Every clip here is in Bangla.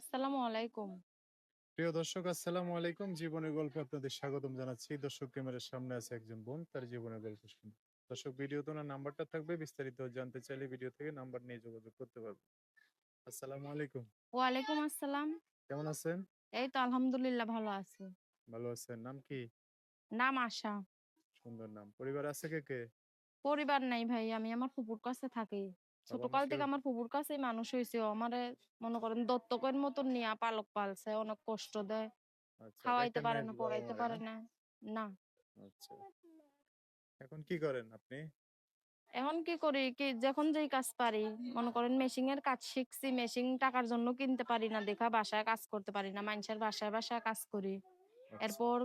আসসালামু আলাইকুম। প্রিয় দর্শক আসসালামু আলাইকুম জীবনের গল্পে আপনাদের স্বাগতম জানাচ্ছি দর্শক ক্যামেরার সামনে আছে একজন বোন তার জীবনের গল্প শুনবে দর্শক ভিডিওতে ওনার নাম্বারটা থাকবে বিস্তারিত জানতে চাইলে ভিডিও থেকে নাম্বার নিয়ে যোগাযোগ করতে পারবেন আসসালামু আলাইকুম ওয়ালাইকুম আসসালাম। কেমন আছেন এই তো আলহামদুলিল্লাহ ভালো আছি। ভালো আছেন নাম কি নাম আশা। সুন্দর নাম পরিবার আছে কে কে পরিবার নাই ভাই আমি আমার ফুপুর কাছে থাকি। ছোটকাল থেকে আমার ফুপুর কাছেই মানুষ হইছি। ও আমারে মনে করেন দত্তকের মতন নিয়া পালক পালছে। অনেক কষ্ট দেয়। আচ্ছা খাওয়াইতে পারে না, পড়াইতে পারে না না। না। আচ্ছা এখন কি করেন আপনি এখন কি করি কি যখন যেই কাজ পারি মনে করেন মেশিং এর কাজ শিখছি মেশিং টাকার জন্য কিনতে পারি না দেখা বাসায় কাজ করতে পারি না মানুষের বাসায় বাসায় কাজ করি আচ্ছা এরপর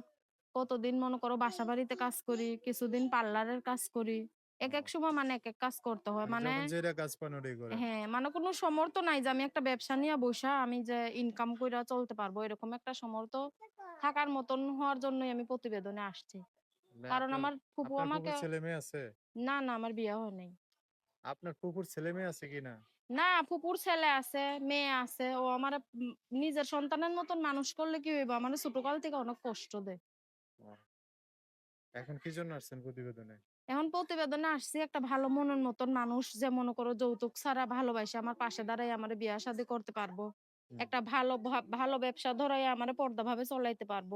কতদিন মনে করো বাসা বাড়িতে কাজ করি কিছুদিন পার্লারের কাজ করি এক এক সময় মানে এক এক কাজ করতে হয়। মানে মানে যেটা কাজ পান ওটাই করেন। হ্যাঁ মানে কোনো সমর্থ নাই যে আমি একটা ব্যবসা নিয়ে বসা আমি যে ইনকাম কইরা চলতে পারব এরকম একটা সমর্থ থাকার মতন হওয়ার জন্যই আমি প্রতিবেদনে আসছি। মানে কারণ আমার ফুপু আমাকে ছেলে মেয়ে আছে? না না আমার বিয়ে হয় নাই। আপনার ফুপুর ছেলে মেয়ে আছে কিনা? না ফুপুর ছেলে আছে মেয়ে আছে ও আমার নিজের সন্তানের মতন মানুষ করলে কি হইব? আমার ছোটকাল থেকে অনেক কষ্ট দেয়। এখন কি জন্য আসছেন প্রতিবেদনে? এখন প্রতিবেদনে আসছি একটা ভালো মনের মতন মানুষ যে মনে করো যৌতুক ছাড়া ভালোবাসে আমার পাশে দাঁড়াই আমার বিয়া শাদী করতে পারব। একটা ভালো ভালো ব্যবসা ধরাই আমার পর্দা ভাবে চলাইতে পারব।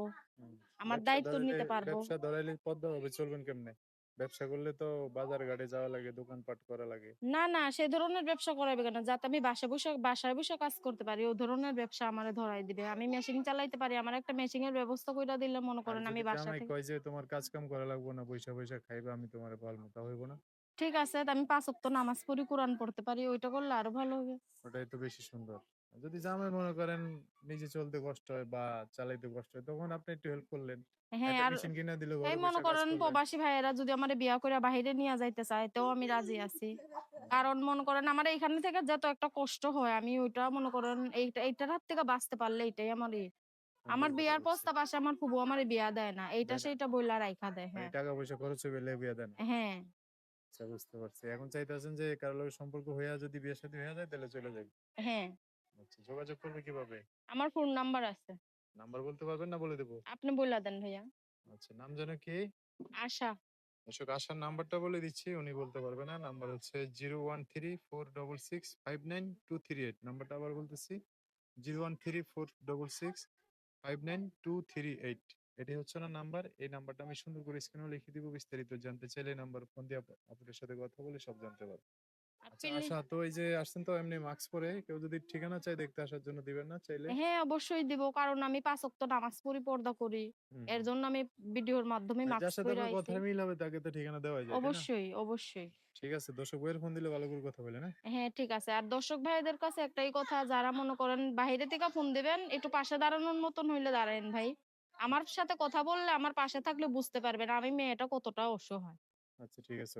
আমার দায়িত্ব নিতে পারব। ব্যবসা ধরাইলে পর্দা ভাবে চলবেন কেমনে? ব্যবসা করলে তো বাজার ঘাটে যাওয়া লাগে দোকানপাট করা লাগে। না না সেই ধরনের ব্যবসা কেন? যাতে আমি বাসায় বসে বাসায় বসে কাজ করতে পারি ধরনের ব্যবসা আমারে ধরাই দিবে। আমি মেশিন চালাইতে পারি আমার একটা মেশিন এর ব্যবস্থা কইরা দিলে মনে করেন আমি বাসা থেকে কয় যে তোমার কাজ কাম করা লাগবে না পয়সা পয়সা খাইবা আমি তোমার পালবো তা হইব না। ঠিক আছে আমি পাঁচ ওয়াক্ত নামাজ পড়ি কোরআন পড়তে পারি ওইটা করলে আরও ভালো হবে। ওটাই তো বেশি সুন্দর। যদি জামাই মনে করেন নিজে চলতে কষ্ট হয় বা চালাইতে কষ্ট হয় তখন আপনি একটু হেল্প করলেন। হ্যাঁ আর মেশিন দিলে এই মনে করেন প্রবাসী ভাইয়েরা যদি আমার বিয়া করে বাহিরে নিয়ে যাইতে চায় তো আমি রাজি আছি। কারণ মনে করেন আমার এখানে থেকে যত একটা কষ্ট হয় আমি ওইটা মনে করেন এইটা এইটার হাত থেকে বাঁচতে পারলে এটাই আমার আমার বিয়ার প্রস্তাব আসে আমার ফুবু আমার বিয়া দেয় না। এইটা সেইটা বইলা রাইখা দেয় মানে হ্যাঁ। টাকা পয়সা খরচ হবে দেন হ্যাঁ। আচ্ছা বুঝতে পারছি। এখন চাইতেছেন যে কারোর লগে সম্পর্ক হইয়া যদি বিয়ে শাদী হয়ে যায় তাহলে চলে যাবে হ্যাঁ। আচ্ছা যোগাযোগ করবে কীভাবে? আমার ফোন নাম্বার আছে। নাম্বার বলতে পারবেন না বলে দেবো? আপনি বইলা দেন ভাইয়া। আচ্ছা নাম যেন কি? আশা। দর্শক আসার নাম্বারটা বলে দিচ্ছি উনি বলতে পারবে না। নাম্বার হচ্ছে zero one three four double six five nine two three eight. নাম্বারটা আবার বলতেছি zero one three four double six five nine two three eight. এটাই হচ্ছে না নাম্বার। এই নাম্বারটা আমি সুন্দর করে স্ক্রিনে লিখে দিব বিস্তারিত জানতে চাইলে নাম্বার ফোন দিয়ে আপ- আপনাদের সাথে কথা বলে সব জানতে পারবে। আর আচ্ছা তো এই যে আসছেন তো এমনি মাস্ক পরে কেউ যদি ঠিকানা চাই দেখতে আসার জন্য দিবেন না চাইলে? হ্যাঁ অবশ্যই দিব। কারণ আমি পাঁচ ওয়াক্ত নামাজ পড়ি পর্দা করি। এর জন্য আমি ভিডিওর মাধ্যমে মাস্ক সাথে পরে কথা মিল হবে তাকে তো ঠিকানা দেওয়া যায় অবশ্যই অবশ্যই। ঠিক আছে দর্শক বইয়ের ফোন দিলে ভালো করে কথা বলে না হ্যাঁ ঠিক আছে। আর দর্শক ভাইদের কাছে একটাই কথা যারা মনে করেন বাইরে থেকে ফোন দিবেন একটু পাশে দাঁড়ানোর মতন হইলে দাঁড়ায়েন ভাই। আমার সাথে কথা বললে আমার পাশে থাকলে বুঝতে পারবেন আমি মেয়েটা কতটা অসহায়। আচ্ছা ঠিক আছে